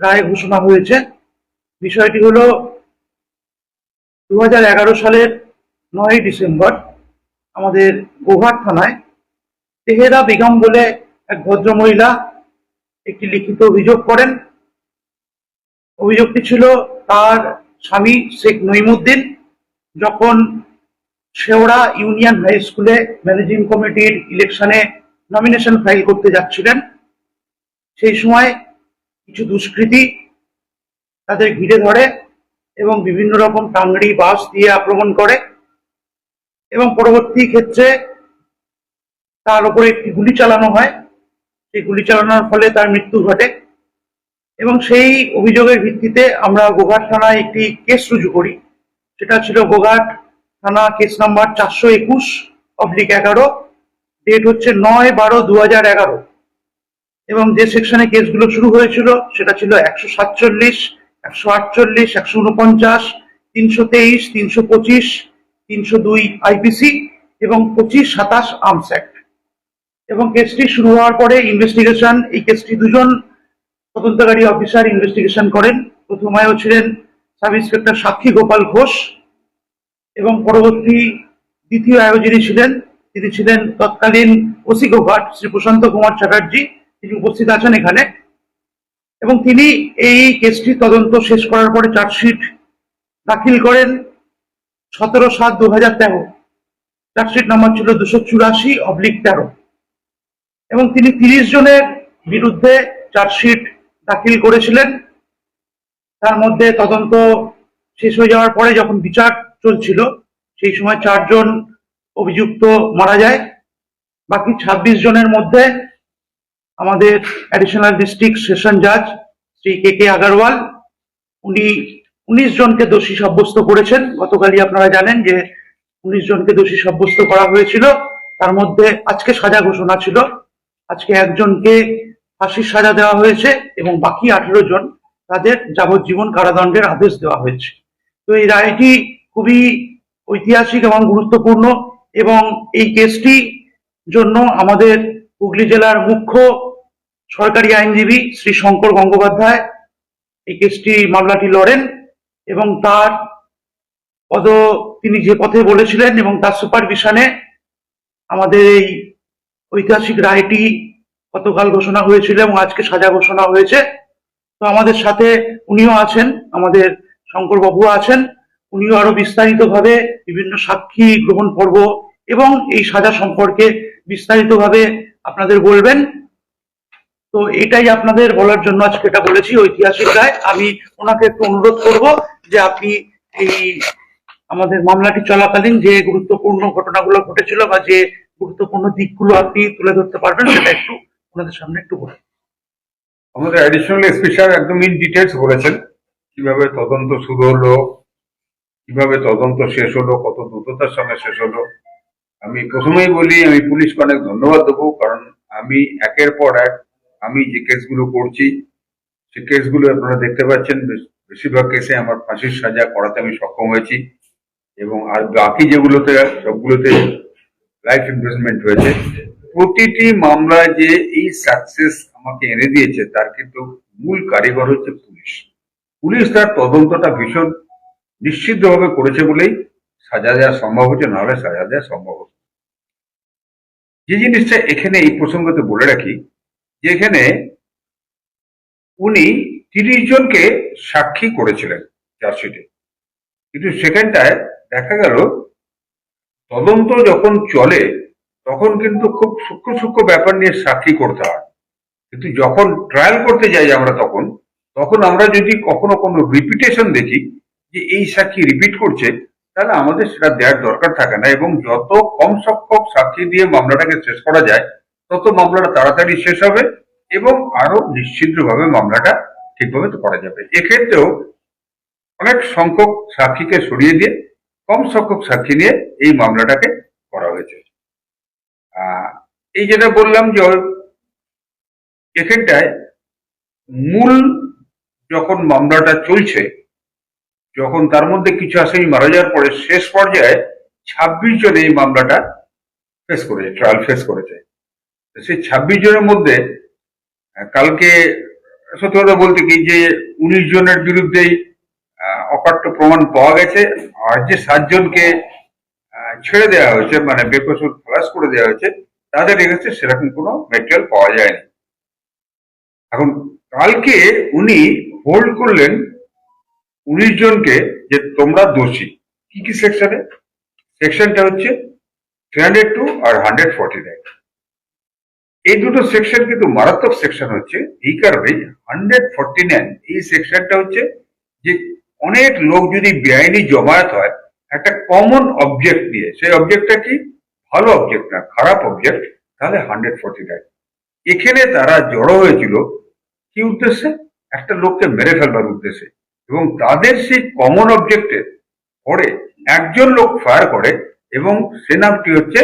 রায় ঘোষণা হয়েছে। বিষয়টি হলো দু হাজার এগারো সালের নয় ডিসেম্বর আমাদের গোঘাট থানায় তেহেরা বেগম বলে এক ভদ্রমহিলা একটি লিখিত অভিযোগ করেন। অভিযোগটি ছিল তার স্বামী শেখ নইমুদ্দিন যখন শেওড়া ইউনিয়ন হাই স্কুলে ম্যানেজিং কমিটির ইলেকশনে নমিনেশন ফাইল করতে যাচ্ছিলেন, সেই সময় কিছু দুষ্কৃতী তাদের ঘিরে ধরে এবং বিভিন্ন রকম টাংড়ি বাস দিয়ে আক্রমণ করে এবং পরবর্তী ক্ষেত্রে তার উপরে একটি গুলি চালানো হয়। সেই গুলি চালানোর ফলে তার মৃত্যু ঘটে এবং সেই অভিযোগের ভিত্তিতে আমরা গোঘাট থানায় একটি কেস রুজু করি। সেটা ছিল গোঘাট থানা কেস নাম্বার চারশো একুশ, অবলিক এগারো। ডেট হচ্ছে নয় বারো দু হাজার এগারো। এবং যে সেকশনে কেসগুলো শুরু হয়েছিল, সেটা ছিল একশো সাতচল্লিশ, একশো আটচল্লিশ, একশো উনপঞ্চাশ, তিনশো তেইশ, তিনশো পঁচিশ, তিনশো দুই আইপিসি এবং পঁচিশ সাতাশ আর্মস অ্যাক্ট এবং কেসটি শুরু হওয়ার পরে ইনভেস্টিগেশন এই কেসটি দুজন তদন্তকারী অফিসার ইনভেস্টিগেশন করেন। প্রথমায়ও ছিলেন সাব ইন্সপেক্টর সাক্ষী গোপাল ঘোষ এবং পরবর্তী দ্বিতীয় আয়োজনী ছিলেন, তিনি ছিলেন তৎকালীন ওসি গোঘাট শ্রী প্রশান্ত কুমার চ্যাটার্জি। তিনি উপস্থিত আছেন এখানে। এবং তিনি এই কেসটি তদন্ত শেষ করার পরে চার্জশিট দাখিল করেন সতেরো সাত দু হাজার তেরো। চার্জশিট নাম্বার ছিল দুশো চুরাশি অবলিক তেরো। এবং তিনি তিরিশ জনের বিরুদ্ধে চার্জশিট দাখিল করেছিলেন। তার মধ্যে তদন্ত শেষ হয়ে যাওয়ার পরে যখন বিচার চলছিল, সেই সময় চারজন অভিযুক্ত মারা যায়। বাকি ছাব্বিশ জনের মধ্যে আমাদের অ্যাডিশনাল ডিস্ট্রিক্ট সেশন জাজ শ্রী কে কে আগারওয়াল উনি উনিশ জনকে দোষী সাব্যস্ত করেছেন। গতকালই আপনারা জানেন যে উনিশ জনকে দোষী সাব্যস্ত করা হয়েছিল। তার মধ্যে আজকে সাজা ঘোষণা ছিল। আজকে একজনকে ফাঁসির সাজা দেওয়া হয়েছে এবং বাকি আঠেরো জন তাদের যাবজ্জীবন কারাদণ্ডের আদেশ দেওয়া হয়েছে। তো এই রায়টি খুবই ঐতিহাসিক এবং গুরুত্বপূর্ণ এবং এই কেসটি জন্য আমাদের হুগলি জেলার মুখ্য সরকারি আইনজীবী শ্রী শঙ্কর গঙ্গোপাধ্যায় এই কেসটি মামলাটি লড়েন এবং তার পদ তিনি যে পথে বলেছিলেন এবং তার সুপারভিশনে আমাদের এই ঐতিহাসিক রায়টি গতকাল ঘোষণা হয়েছিল এবং আজকে সাজা ঘোষণা হয়েছে। তো আমাদের সাথে উনিও আছেন, আমাদের শঙ্কর বাবু আছেন। উনিও আরও বিস্তারিতভাবে বিভিন্ন সাক্ষী গ্রহণ পর্ব এবং এই সাজা সম্পর্কে বিস্তারিতভাবে আপনাদের বলবেন। তো এটাই আপনাদের বলার জন্য আজকে এটা বলেছি, ঐতিহাসিক রায়। আমি ওনাকে একটু অনুরোধ করব যে আপনি এই আমাদের মামলাটি চলাকালীন যে গুরুত্বপূর্ণ ঘটনাগুলো ঘটেছিল বা যে গুরুত্বপূর্ণ দিকগুলো আপনি তুলে ধরতে পারবেন, সেটা একটু ওনাদের সামনে একটু বলুন। আমাদের অ্যাডিশনাল সাহেব একদম ইন ডিটেলস বলেছেন, কীভাবে তদন্ত শুরু হলো, কীভাবে তদন্ত শেষ হলো, কত দ্রুততার সঙ্গে শেষ হলো। আমি প্রথমেই বলি, আমি পুলিশকে অনেক ধন্যবাদ দেবো, কারণ আমি একের পর এক আমি যে কেসগুলো করছি, সে কেসগুলো আপনারা দেখতে পাচ্ছেন। বেশ- বেশিরভাগ কেসে আমার ফাঁসির সাজা করাতে আমি সক্ষম হয়েছি এবং আর বাকি যেগুলোতে, সবগুলোতে লাইফ ইনভেস্টমেন্ট হয়েছে। প্রতিটি মামলায় যে এই সাকসেস আমাকে এনে দিয়েছে, তার কিন্তু মূল কারিগর হচ্ছে পুলিশ। পুলিশ তার তদন্তটা ভীষণ নিশ্চিতভাবে করেছে বলেই সাজা দেওয়া সম্ভব হচ্ছে, নাহলে সাজা দেওয়া সম্ভব হচ্ছে যে জিনিসটা এখানে এই প্রসঙ্গতে বলে রাখি যে এখানে উনি তিরিশ জনকে সাক্ষী করেছিলেন চার্জশিটে। কিন্তু সেখানটায় দেখা গেল, তদন্ত যখন চলে, তখন কিন্তু খুব সূক্ষ্ম সূক্ষ্ম ব্যাপার নিয়ে সাক্ষী করতে হয়। কিন্তু যখন ট্রায়াল করতে যাই আমরা তখন তখন আমরা যদি কখনো কোনো রিপিটেশন দেখি যে এই সাক্ষী রিপিট করছে, তাহলে আমাদের সেটা দেওয়ার দরকার থাকে না এবং যত কম সংখ্যক সাক্ষী দিয়ে মামলাটাকে শেষ করা যায় তত মামলাটা তাড়াতাড়ি শেষ হবে এবং আরও নিশ্চিদ্রভাবে মামলাটা ঠিকভাবে তো করা যাবে। এক্ষেত্রেও অনেক সংখ্যক সাক্ষীকে সরিয়ে দিয়ে, কম সংখ্যক সাক্ষী নিয়ে এই মামলাটাকে করা হয়েছে। এই যেটা বললাম যে এখানটায় মূল যখন মামলাটা চলছে, যখন তার মধ্যে কিছু আসামি মারা যাওয়ার পরে শেষ পর্যায়ে ছাব্বিশ জন এই মামলাটা ফেস করেছে ট্রায়াল ফেস করেছে। সেই ছাব্বিশ জনের মধ্যে কালকে সত্যি কথা বলতে কি যে উনিশ জনের বিরুদ্ধেই অকাট্য প্রমাণ পাওয়া গেছে। আর যে সাতজনকে ছেড়ে দেওয়া হয়েছে মানে বেকসুর খালাস করে দেওয়া হয়েছে, তাদের এগেছে সেরকম কোনো মেটেরিয়াল পাওয়া যায়নি। এখন কালকে উনি হোল্ড করলেন উনিশ জনকে যে তোমরা দোষী। কি কি সেকশনে সেকশনটা হচ্ছে থ্রি হান্ড্রেড টু আর হান্ড্রেড ফর্টি নাইন এই দুটো সেকশন কিন্তু মারাত্মক সেকশন হচ্ছে। এই কারণেই হান্ড্রেড ফর্টি নাইন এই সেকশনটা হচ্ছে যে অনেক লোক যদি বেআইনি জমায়েত হয়, একটা কমন অবজেক্ট নিয়ে, সেই অবজেক্টটা কি? ভালো অবজেক্ট না, খারাপ অবজেক্ট তাহলে হান্ড্রেড ফর্টি নাইন এখানে তারা জড়ো হয়েছিল কি উদ্দেশ্যে? একটা লোককে মেরে ফেলবার উদ্দেশ্যে। এবং তাদের সেই কমন অবজেক্টের পরে একজন লোক ফায়ার করে এবং সে নামটি হচ্ছে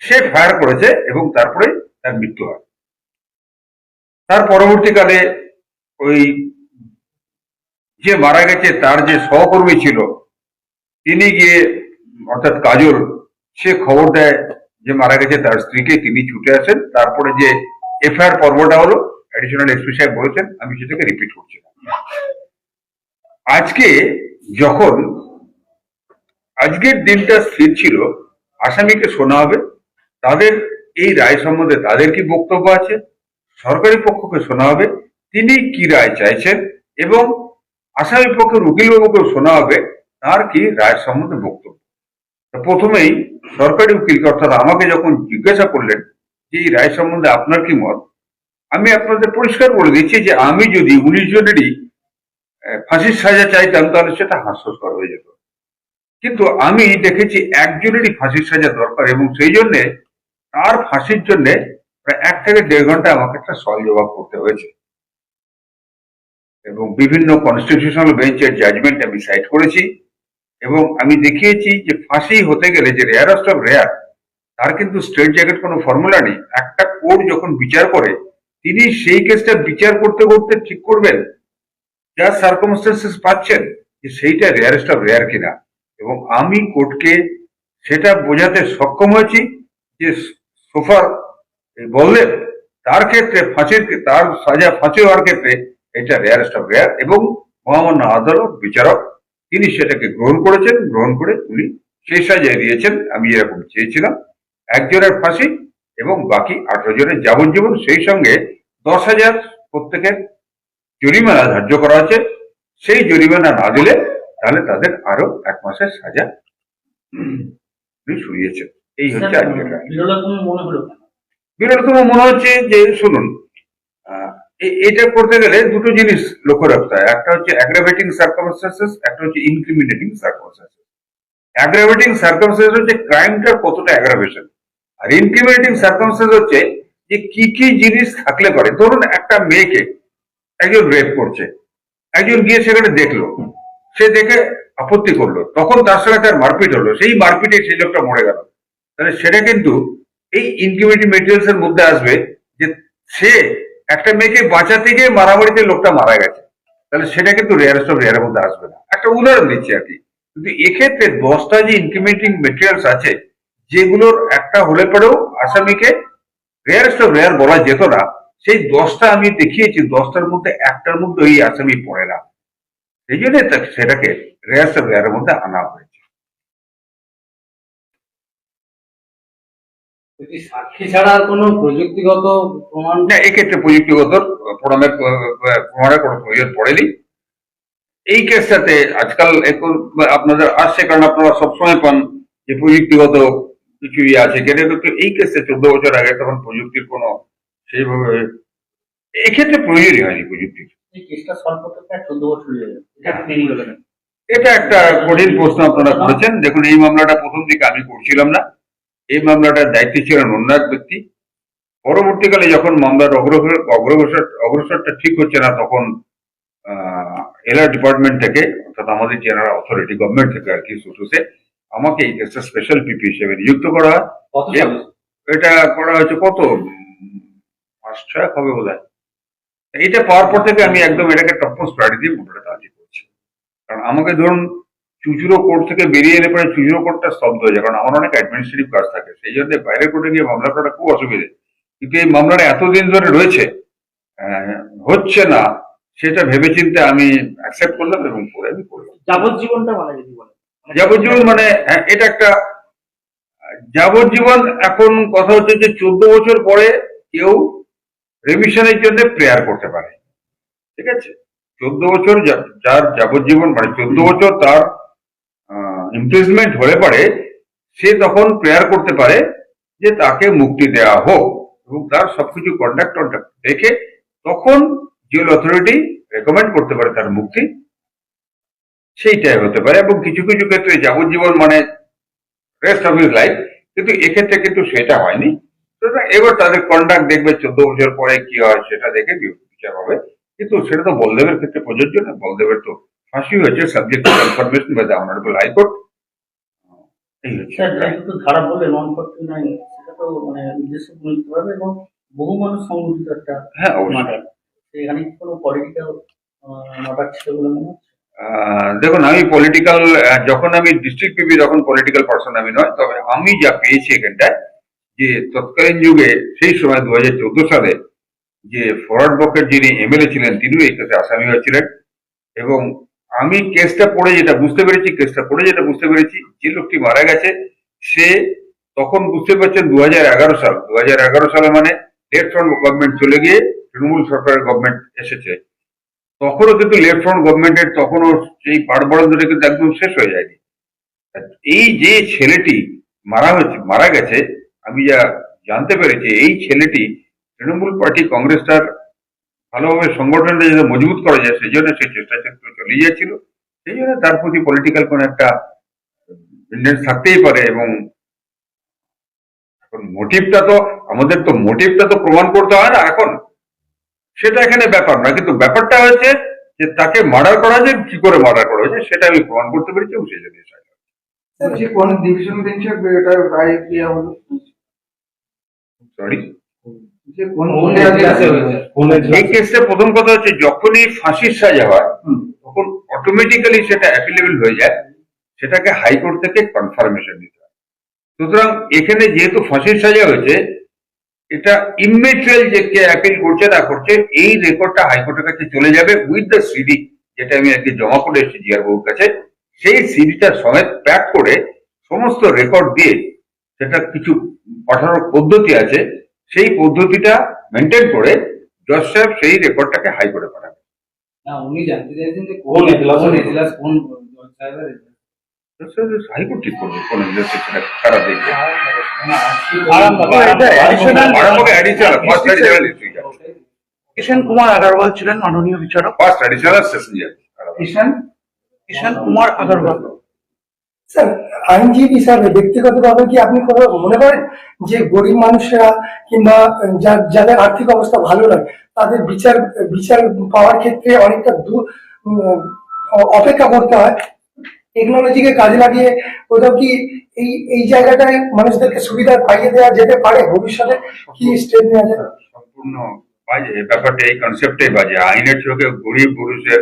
সে ফায়ার করেছে এবং তারপরে তার মৃত্যু হয়। তার পরবর্তীকালে ওই যে মারা গেছে, তার যে সহকর্মী ছিল, তিনি গিয়ে, অর্থাৎ কাজল, সে খবর দেয় যে মারা গেছে, তার স্ত্রীকে তিনি ছুটে আসেন। তারপরে যে এফআইআর পর্বটা হলো অ্যাডিশনাল এসপি সাহেব বলেছেন, আমি সেটাকে রিপিট করছি আজকে যখন আজকের দিনটা স্থির ছিল, আসামিকে শোনা হবে। তাদের এই রায় সম্বন্ধে তাদের কি বক্তব্য আছে? সরকারি পক্ষকে শোনা হবে, তিনি কি রায় চাইছেন এবং আসামি পক্ষের উকিলবাবুকেও শোনা হবে, তার কি রায় সম্বন্ধে বক্তব্য? প্রথমেই সরকারি উকিলকে, অর্থাৎ আমাকে যখন জিজ্ঞাসা করলেন যে এই রায় সম্বন্ধে আপনার কি মত, আমি আপনাদের পরিষ্কার বলে দিচ্ছি যে আমি যদি উনিশ জনেরই ফাঁসির সাজা চাইতাম, তাহলে সেটা হাস্যকর হয়ে যেত। কিন্তু আমি দেখেছি একজনেরই ফাঁসির সাজা দরকার এবং সেই জন্য তার ফাঁসির জন্য প্রায় এক থেকে দেড় ঘণ্টা আমাকে একটা সল জবাব করতে হয়েছে। এবং বিভিন্ন কনস্টিটিউশনাল বেঞ্চের জাজমেন্ট আমি সাইট করেছি এবং আমি দেখিয়েছি যে ফাঁসি হতে গেলে যে রেয়ারেস্ট অফ রেয়ার তার কিন্তু স্ট্রেট জ্যাকেট কোনো ফর্মুলা নেই। একটা কোর্ট যখন বিচার করে, তিনি সেই কেসটা বিচার করতে করতে ঠিক করবেন। যা সার্কমস্টেন্সেস পাচ্ছেন যে সেইটা রেয়ারেস্ট অফ রেয়ার কিনা। এবং আমি কোর্টকে সেটা বোঝাতে সক্ষম হয়েছি যে সোফার বললেন, তার ক্ষেত্রে ফাঁসির তার সাজা ফাঁসি হওয়ার ক্ষেত্রে এটা রেয়ারেস্ট অফ রেয়ার এবং মহামান্য আদালত, বিচারক, তিনি সেটাকে গ্রহণ করেছেন, গ্রহণ করে উনি সেই সাজায় দিয়েছেন, আমি এরকম চেয়েছিলাম। একজনের ফাঁসি এবং বাকি আঠারো জনের যাবজ্জীবন, সেই সঙ্গে দশ হাজার প্রত্যেকের জরিমানা ধার্য করা আছে। সেই জরিমানা না দিলে তাহলে তাদের আরও এক মাসের সাজা শুনিয়েছেন এই হচ্ছে মনে? বিরলতম মনে হচ্ছে যে শুনুন এটা করতে গেলে দুটো জিনিস লক্ষ্য রাখতে হয়। একটা হচ্ছে অ্যাগ্রাভেটিং সার্কামস্টান্সেস একটা হচ্ছে ইনক্রিমিনেটিং সার্কামস্টান্সেস অ্যাগ্রাভেটিং সার্কামস্টান্স হচ্ছে ক্রাইমটার কতটা অ্যাগ্রাভেশন আর ইনক্রিমিনেটিং সার্কামস্টান্স হচ্ছে যে কি কি জিনিস থাকলে পারে। ধরুন একটা মেয়েকে একজন রেপ করছে। একজন গিয়ে সেখানে দেখল। সে দেখে আপত্তি করল। তখন তার সঙ্গে তার মারপিট হলো। সেই মারপিটে সেই লোকটা মরে গেল। তাহলে সেটা কিন্তু এই ইনকিউবেটিভ মেটেরিয়ালস এর মধ্যে আসবে যে সে একটা মেয়েকে বাঁচাতে গিয়ে মারামারিতে লোকটা মারা গেছে। তাহলে সেটা কিন্তু রেয়ারেস্ট অফ রেয়ারের মধ্যে আসবে না। একটা উদাহরণ দিচ্ছি আর কি। কিন্তু এক্ষেত্রে দশটা যে ইনকিউবেটিং মেটেরিয়ালস আছে, যেগুলোর একটা হলে পরেও আসামিকে রেয়ারেস্ট অফ রেয়ার বলা যেত না, সেই দশটা আমি দেখিয়েছি। দশটার মধ্যে একটার মধ্যে ওই আসামি পড়ে না। সেই জন্য সেটাকে রেয়ারেস্ট অফ মধ্যে আনা হয়েছে। সাক্ষী ছাড়া আর কোনো প্রযুক্তিগত প্রমাণ না এক্ষেত্রে প্রযুক্তিগত প্রমাণের প্রমাণের কোনো প্রয়োজন পড়েনি। এই কেসটাতে আজকাল এখন আপনাদের আসছে কারণ আপনারা সবসময় পান যে প্রযুক্তিগত কিছু ইয়ে আছে। কিন্তু এই কেসে চোদ্দ বছর আগে তখন প্রযুক্তির কোনো সেইভাবে এক্ষেত্রে প্রয়োজনই হয়নি প্রযুক্তির। এই কেসটা সলভ করতে প্রায় চোদ্দ বছর হয়ে যাবে এটা একটু কঠিন প্রশ্ন আপনারা করেছেন। দেখুন এই মামলাটা প্রথম দিকে আমি করছিলাম না। এই মামলাটার দায়িত্বে ছিলেন অন্য এক ব্যক্তি। পরবর্তীকালে যখন মামলার অগ্রসর অগ্রসর অগ্রসরটা ঠিক হচ্ছে না তখন এলআর ডিপার্টমেন্ট থেকে অর্থাৎ আমাদের জেনারেল অথরিটি গভর্নমেন্ট থেকে আর কি সুসুসে আমাকে এই কেসটা স্পেশাল পিপি হিসেবে নিযুক্ত করা হয়। এটা করা হয়েছে কত? মাস ছয়েক হবে বোধ হয় এটা পাওয়ার পর থেকে আমি একদম এটাকে টপমোস্ট প্রায়োরিটি দিয়ে মোটাটা কাজ করছি। কারণ আমাকে ধরুন চুচুরো কোর্ট থেকে বেরিয়ে এলে পরে চুচুরো কোর্টটা স্তব্ধ হয়ে যায় কারণ আমার অনেক অ্যাডমিনিস্ট্রেটিভ কাজ থাকে। সেই জন্য বাইরের কোর্টে গিয়ে মামলা করাটা খুব অসুবিধে। কিন্তু এই মামলাটা এতদিন ধরে রয়েছে আহ, হচ্ছে না সেটা ভেবেচিন্তে আমি অ্যাকসেপ্ট করলাম এবং করে আমি করলাম। যাবজ্জীবনটা মানে যদি বলেন। যাবজ্জীবন মানে হ্যাঁ, এটা একটা যাবজ্জীবন এখন কথা হচ্ছে যে চোদ্দ বছর পরে কেউ রেমিশনের জন্য প্রেয়ার করতে পারে। ঠিক আছে? চোদ্দ বছর যার যাবজ্জীবন মানে চোদ্দ বছর তার ইমপ্রিজমেন্ট হলে পারে সে তখন প্রেয়ার করতে পারে যে তাকে মুক্তি দেওয়া হোক এবং তার সবকিছু কন্ডাক্ট টন্ডাক্ট দেখে তখন জেল অথরিটি রেকমেন্ড করতে পারে তার মুক্তি। সেইটাই হতে পারে এবং কিছু কিছু ক্ষেত্রে যাবজ্জীবন মানে রেস্ট অফ হিজ লাইফ কিন্তু এক্ষেত্রে কিন্তু সেটা হয়নি। সুতরাং এবার তাদের কন্ডাক্ট দেখবে চোদ্দ বছর পরে কি হয় সেটা দেখে বিচার হবে। কিন্তু সেটা তো বলদেবের ক্ষেত্রে প্রযোজ্য না। বলদেবের তো ফাঁসি হয়েছে subject confirmation by the honourable high court এই হচ্ছে। স্যার যেহেতু ধারা বলে নন ফর্টি সেটা তো মানে উদ্দেশ্য প্রণীত হবে এবং বহু মানুষ সংগঠিত একটা হ্যাঁ অবশ্যই। এখানে কোনো পলিটিক্যাল মার্ডার ছিল বলে মনে হচ্ছে? দেখুন আমি পলিটিক্যাল যখন আমি ডিস্ট্রিক্ট পিপি তখন পলিটিক্যাল পার্সন আমি নয়। তবে আমি যা পেয়েছি এখানটায় যে তৎকালীন যুগে, সেই সময় দু হাজার চোদ্দ সালে যে ফরওয়ার্ড ব্লকের যিনি এমএলএ ছিলেন, তিনিও এই কেসে আসামি হয়েছিলেন। এবং আমি কেসটা পড়ে যেটা বুঝতে পেরেছি, কেসটা পড়ে যেটা বুঝতে পেরেছি, যে লোকটি মারা গেছে, সে তখন বুঝতে পারছেন দু হাজার এগারো সাল। দু হাজার এগারো সালে মানে লেফট ফ্রন্ট গভর্নমেন্ট চলে গিয়ে তৃণমূল সরকারের গভর্নমেন্ট এসেছে। তখনও কিন্তু লেফট ফ্রন্ট গভর্নমেন্টের তখনও সেই ধরে কিন্তু একদম শেষ হয়ে যায়নি। এই যে ছেলেটি মারা হয়েছে, মারা গেছে আমি যা জানতে পেরেছি, এই ছেলেটি তৃণমূল পার্টি কংগ্রেসটার ভালোভাবে সংগঠনটা যাতে মজবুত করা যায়, সেই জন্য সেই চেষ্টা চেষ্টা চালিয়ে যাচ্ছিল। সেই জন্য তার প্রতি পলিটিক্যাল কোন একটা থাকতেই পারে এবং এখন মোটিভটা তো, আমাদের তো মোটিভটা তো প্রমাণ করতে হয় না এখন। সেটা এখানে ব্যাপার না কিন্তু ব্যাপারটা হচ্ছে যে তাকে মার্ডার করা হয়েছে কি করে মার্ডার করা হয়েছে, সেটা আমি প্রমাণ করতে পেরেছি এবং সেই জন্য ডিভিশন বেঞ্চে এটা রায় দেওয়া হলো। সরি এই কেসটা প্রথম কথা হচ্ছে যখনই ফাঁসির সাজা হয় তখন অটোমেটিক্যালি সেটা অ্যাপিলেবল হয়ে যায়। সেটাকে হাইকোর্ট থেকে কনফার্মেশন দিতে হয়। সুতরাং এখানে যেহেতু ফাঁসির সাজা হয়েছে এটা ইমেটেরিয়াল যে কে অ্যাপিল করছে না করছে এই রেকর্ডটা হাইকোর্টের কাছে চলে যাবে উইথ দ্য সিডি যেটা আমি আজকে জমা করে এসেছি জিআর বাবুর কাছে। সেই সিডিটা সমেত প্যাক করে সমস্ত রেকর্ড দিয়ে সেটা কিছু পাঠানোর পদ্ধতি আছে সেই পদ্ধতিটা মেনটেন করে জজ সাহেব সেই রেকর্ডটাকে হাইকোর্টে পাঠাবে না উনি জানতে চাইছেন যে কোন এজলাস? কোন জজ সাহেবের হাইকোর্ট ঠিক করবে সেটা দেখবে কিষণ কুমার আগরওয়াল ছিলেন মাননীয় বিচারক first additional session Kishan Kumar Agarwal sir আইনজীবী হিসাবে ব্যক্তিগতভাবে কি আপনি কোনো মনে করেন যে গরিব মানুষেরা কিংবা যাদের আর্থিক অবস্থা ভালো নয়, তাদের বিচার বিচার পাওয়ার ক্ষেত্রে অনেকটা দূর অপেক্ষা করতে হয়? টেকনোলজিকে কাজে লাগিয়ে কোথাও কি এই এই জায়গাটায় মানুষদেরকে সুবিধা পাইয়ে দেওয়া যেতে পারে ভবিষ্যতে? কি স্টেপ নেওয়া যায়? সম্পূর্ণ বাজে ব্যাপারটা, এই কনসেপ্টে বাজে। আইনের চোখে গরিব পুরুষের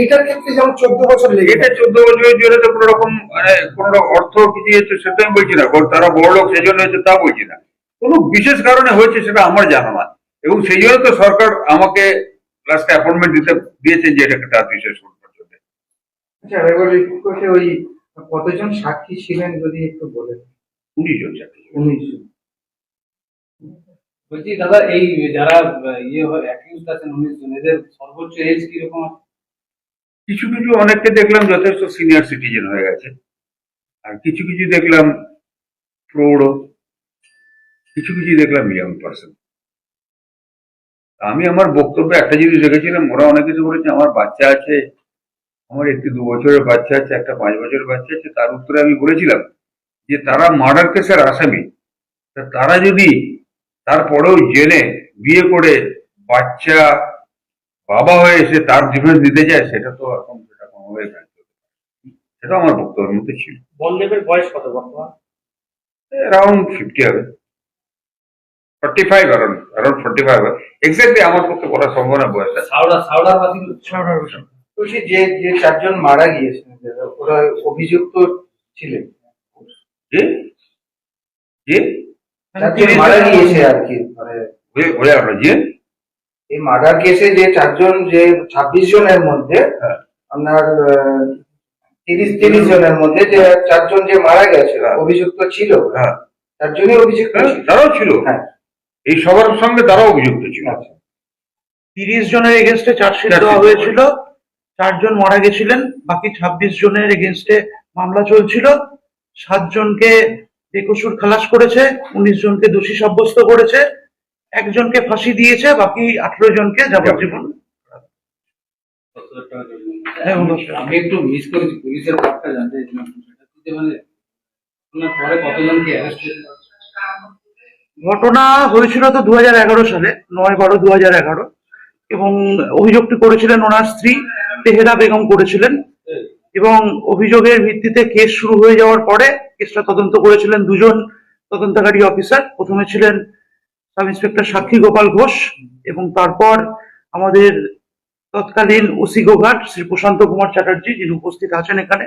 এইটার ক্ষেত্রে যেমন চোদ্দ বছর লেগে এটা চোদ্দ বছরের জন্য তো কোনো রকম মানে কোনো অর্থ কিছু হচ্ছে সেটা আমি বলছি না। তারা বড় লোক সেই জন্য হচ্ছে তা বলছি না। কোনো বিশেষ কারণে হয়েছে সেটা আমার জানা না। এবং সেই জন্য তো সরকার আমাকে লাস্টে অ্যাপয়েন্টমেন্ট দিতে দিয়েছে যে এটাকে তার বিশেষ করবার জন্য। আচ্ছা এবার রিপোর্ট করতে ওই কতজন সাক্ষী ছিলেন যদি একটু বলেন? উনিশ জন চাকরি উনিশ বলছি, দাদা, এই যারা ইয়ে অ্যাকিউজ আছেন উনিশ জন এদের সর্বোচ্চ এজ কীরকম? কিছু কিছু অনেককে দেখলাম যথেষ্ট সিনিয়র সিটিজেন হয়ে গেছে। আর কিছু কিছু দেখলাম প্রৌঢ়, কিছু কিছু দেখলাম ইয়াং পার্সন আমি আমার বক্তব্যে একটা জিনিস রেখেছিলাম, ওরা অনেক কিছু বলেছে, আমার বাচ্চা আছে, আমার একটি দু বছরের বাচ্চা আছে, একটা পাঁচ বছরের বাচ্চা আছে, তার উত্তরে আমি বলেছিলাম যে তারা মার্ডার কেসের আসামি। তারা যদি তারপরেও জেনে বিয়ে করে বাচ্চা বাবা হয়ে এসে তার ডিফেন্স দিতে যায় সেটা তো এখন সেটা হতে সেটা আমার বক্তব্যের মধ্যে ছিল। বলদেবের বয়স কত বর্তমান? অ্যারাউন্ড ফিফটি হবে। Forty five around around forty five exactly আমার পক্ষে বলা সম্ভব না বয়সটা। সাউড়া সাউড়ার বাসিন্দা শাওরার হোসেন। বলছি যে যে চারজন মারা গিয়েছেন ওরা অভিযুক্ত ছিলেন। যে যে চারজন মারা গিয়েছে আর কি মানে যে? এই মার্ডার কেসে যে চারজন যে ছাব্বিশ জনের মধ্যে। আপনার তিরিশ তিরিশ জনের মধ্যে যে চারজন যে মারা গেছে। অভিযুক্ত ছিল চারজনই অভিযুক্ত তারাও ছিল। হ্যাঁ। এই সবার সঙ্গে তারাও অভিযুক্ত ছিল। আচ্ছা। তিরিশ জনের এগেনস্টে চার্জশিট দেওয়া হয়েছিল চারজন মারা গেছিলেন বাকি ছাব্বিশ জনের এগেনস্টে মামলা চলছিল সাতজনকে বেকসুর খালাস করেছে উনিশ জনকে দোষী সাব্যস্ত করেছে একজনকে ফাঁসি দিয়েছে বাকি আঠারো জনকে যাবজ্জীবন। হ্যাঁ, আমি একটু মিস করেছি পুলিশের ব্যাপারটা জানতে চাইছিলাম। সেটা কি যে মানে ঘটনা হয়েছিল তো দু হাজার এগারো সালে নয় বারো দু এগারো। এবং অভিযোগটি করেছিলেন ওনার স্ত্রী তেহেরা বেগম করেছিলেন। এবং অভিযোগের ভিত্তিতে কেস শুরু হয়ে যাওয়ার পরে কেসটা তদন্ত করেছিলেন দুজন তদন্তকারী অফিসার। প্রথমে ছিলেন সাব ইন্সপেক্টর সাক্ষী গোপাল ঘোষ এবং তারপর আমাদের তৎকালীন ওসি গোঘাট শ্রী প্রশান্ত কুমার চ্যাটার্জি যিনি উপস্থিত আছেন এখানে।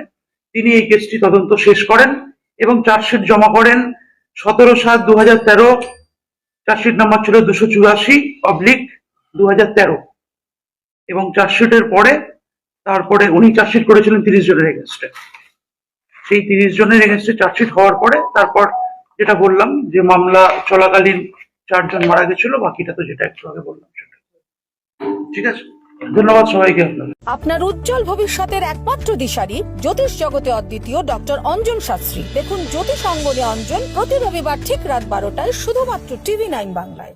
তিনি এই কেসটি তদন্ত শেষ করেন এবং চার্জশিট জমা করেন সতেরো সাত দু হাজার তেরো। চার্জশিট নাম্বার ছিল দুশো চুরাশি পাবলিক দু হাজার তেরো। এবং চার্জশিটের পরে, তারপরে উনি চার্জশিট করেছিলেন তিরিশ জনের এগেনস্টে। সেই তিরিশ জনের এগেনস্টে চার্জশিট হওয়ার পরে তারপর যেটা বললাম যে মামলা চলাকালীন চারজন মারা গেছিল, বাকিটা তো যেটা একটু আগে বললাম সেটা। ঠিক আছে? ধন্যবাদ সবাইকে আপনার উজ্জ্বল ভবিষ্যতের একমাত্র দিশারি জ্যোতিষ জগতে অদ্বিতীয় ডক্টর অঞ্জন শাস্ত্রী। দেখুন জ্যোতিষ অঙ্গনে অঞ্জন প্রতি রবিবার ঠিক রাত বারোটায় শুধুমাত্র টিভি নাইন বাংলায়।